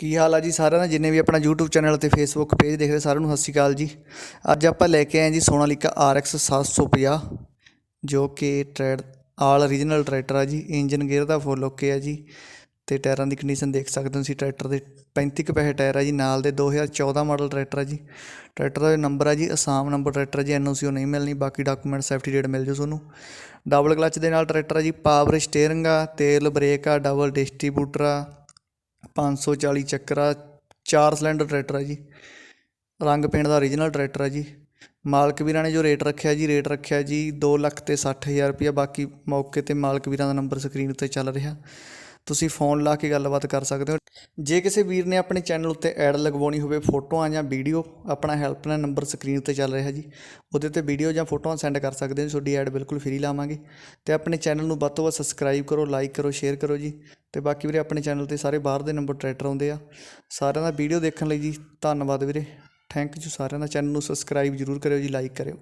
ਕੀ ਹਾਲ ਆ ਜੀ ਸਾਰਿਆਂ ਦਾ? ਜਿੰਨੇ ਵੀ ਆਪਣਾ YouTube ਚੈਨਲ ਤੇ Facebook ਪੇਜ ਦੇਖਦੇ ਸਾਰਿਆਂ ਨੂੰ ਸਤਿ ਸ਼੍ਰੀ ਅਕਾਲ ਜੀ। ਅੱਜ ਆਪਾਂ ਲੈ ਕੇ ਆਏ ਜੀ ਸੋਨਾਲੀਕਾ RX 750 ਜੋ ਕਿ ਟਰੈਡ ਆਲ ਓਰੀਜਨਲ ਟਰੈਕਟਰ ਆ ਜੀ। ਇੰਜਨ ਗੇਅਰ ਦਾ ਫੁੱਲ ਓਕੇ ਆ ਜੀ। ਤੇ ਟਾਇਰਾਂ ਦੀ ਕੰਡੀਸ਼ਨ ਦੇਖ ਸਕਦੇ ਹੋ ਤੁਸੀਂ, ਟਰੈਕਟਰ ਦੇ 35 ਕੁ ਪੈਸੇ ਟਾਇਰ ਆ ਜੀ। ਨਾਲ ਦੇ 2014 ਮਾਡਲ ਟਰੈਕਟਰ ਆ ਜੀ। ਟਰੈਕਟਰ ਦਾ ਨੰਬਰ ਆ ਜੀ ਅਸਾਮ ਨੰਬਰ ਟਰੈਕਟਰ ਜੀ। ਐਨਓਸੀ ਉਹ ਨਹੀਂ ਮਿਲਣੀ, ਬਾਕੀ ਡਾਕੂਮੈਂਟ ਸੇਫਟੀ ਰੇਟ ਮਿਲ ਜੂ ਤੁਹਾਨੂੰ। ਡਬਲ ਕਲਚ ਦੇ ਨਾਲ ਟਰੈਕਟਰ ਆ ਜੀ। ਪਾਵਰ ਸਟੀਅਰਿੰਗ ਆ, ਤੇਲ ਬ੍ਰੇਕ ਆ ਡਬਲ ਡਿਸਟ੍ਰੀਬਿਊਟਰ ਆ। 540 ਚੱਕਰ ਆ, ਚਾਰ ਸਿਲੰਡਰ ਟਰੈਕਟਰ ਆ ਜੀ। ਰੰਗ ਪੇਂਟ ਦਾ ਓਰੀਜਨਲ ਟਰੈਕਟਰ ਆ ਜੀ। ਮਾਲਕ ਵੀਰਾਂ ਨੇ ਜੋ ਰੇਟ ਰੱਖਿਆ ਜੀ, ਰੇਟ ਰੱਖਿਆ ਜੀ 2 ਲੱਖ ਤੇ 60000 ਰੁਪਇਆ, ਬਾਕੀ ਮੌਕੇ ਤੇ ਮਾਲਕ ਵੀਰਾਂ ਦਾ ਨੰਬਰ ਸਕਰੀਨ ਉੱਤੇ ਚੱਲ ਰਿਹਾ। ਤੁਸੀਂ ਫੋਨ ਲਾ ਕੇ ਗੱਲਬਾਤ ਕਰ ਸਕਦੇ ਹੋ। ਜੇ ਕਿਸੇ ਵੀਰ ਨੇ ਆਪਣੇ ਚੈਨਲ ਉੱਤੇ ਐਡ ਲਗਵਾਉਣੀ ਹੋਵੇ, ਫੋਟੋਆਂ ਜਾਂ ਵੀਡੀਓ ਆਪਣਾ ਹੈਲਪਲਾਈਨ ਨੰਬਰ ਸਕਰੀਨ ਉੱਤੇ ਚੱਲ ਰਿਹਾ ਜੀ। ਉਹਦੇ ਤੇ ਵੀਡੀਓ ਜਾਂ ਫੋਟੋਆਂ ਸੈਂਡ ਕਰ ਸਕਦੇ ਹੋ, ਤੁਹਾਡੀ ਐਡ ਬਿਲਕੁਲ ਫ੍ਰੀ ਲਾਵਾਂਗੇ। ਤੇ ਆਪਣੇ ਚੈਨਲ ਨੂੰ ਵੱਧ ਤੋਂ ਵੱਧ ਸਬਸਕ੍ਰਾਈਬ ਕਰੋ ਲਾਈਕ ਕਰੋ ਸ਼ੇਅਰ ਕਰੋ ਜੀ। ਤੇ ਬਾਕੀ ਵੀਰੇ ਆਪਣੇ ਚੈਨਲ ਤੇ ਸਾਰੇ ਬਾਹਰ ਦੇ ਨੰਬਰ ਟਰੈਕਟਰ ਆਉਂਦੇ ਆ। ਸਾਰਿਆਂ ਦਾ ਵੀਡੀਓ ਦੇਖਣ ਲਈ ਜੀ, ਧੰਨਵਾਦ ਵੀਰੇ। ਥੈਂਕ ਯੂ ਸਾਰਿਆਂ ਦਾ। ਚੈਨਲ ਨੂੰ ਸਬਸਕ੍ਰਾਈਬ ਜਰੂਰ ਕਰਿਓ ਜੀ ਲਾਈਕ ਕਰਿਓ।